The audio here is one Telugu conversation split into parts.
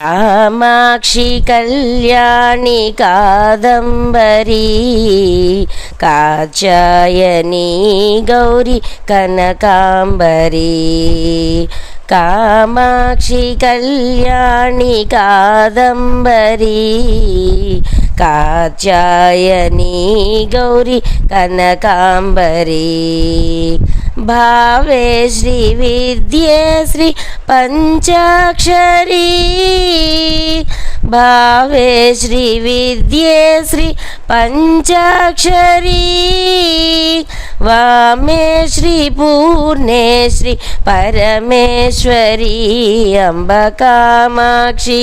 காமாட்சி கல்யாணி காதம்பரி காச்சாயணி கௌரி கனகாம்பரி. காமாட்சி கல்யாணி காதம்பரி காச்சாயணி கௌரி கனகாம்பரி. भावे श्रीविद्ये श्री पञ्चाक्षरी। भावे श्रीविद्ये श्री पञ्चाक्षरी। वामे श्री पूर्णेश्री परमेश्वरी अम्बकामाक्षी।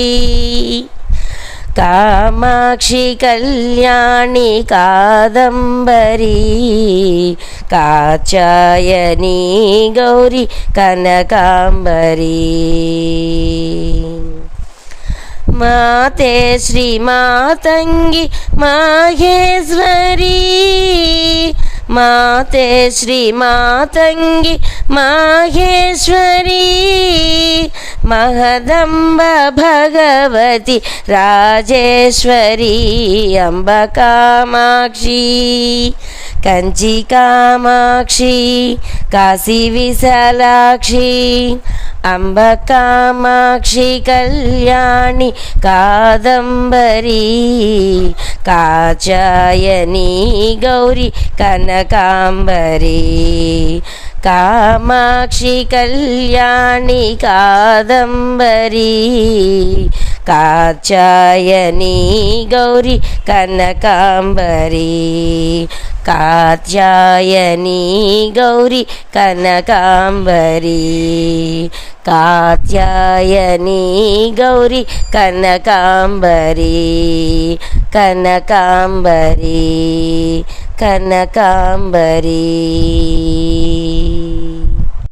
कामाक्षी कल्याणि कादम्बरी కాచాయని గౌరీ కనకాంబరీ. మాతే శ్రీ మాతంగి మాహేశ్వరీ. మాతే శ్రీ మాతంగి మాహేశ్వరీ. మహదంబ భగవతి రాజేశ్వరీ అంబ కామాక్షి. కంచి కామాక్షి కాశీ విశాలాక్షి అంబ కామాక్షి కళ్యాణి కాదంబరీ కాచాయని గౌరి కనకాంబరీ. కామాక్షి కళ్యాణి కాదంబరీ కాచాయని గౌరి కనకాంబరీ. കാത്യായനി ഗൗരി കനകാംബരി. കാത്യായനി ഗൗരി കനകാംബരി. കനകാംബരി കനകാംബരി.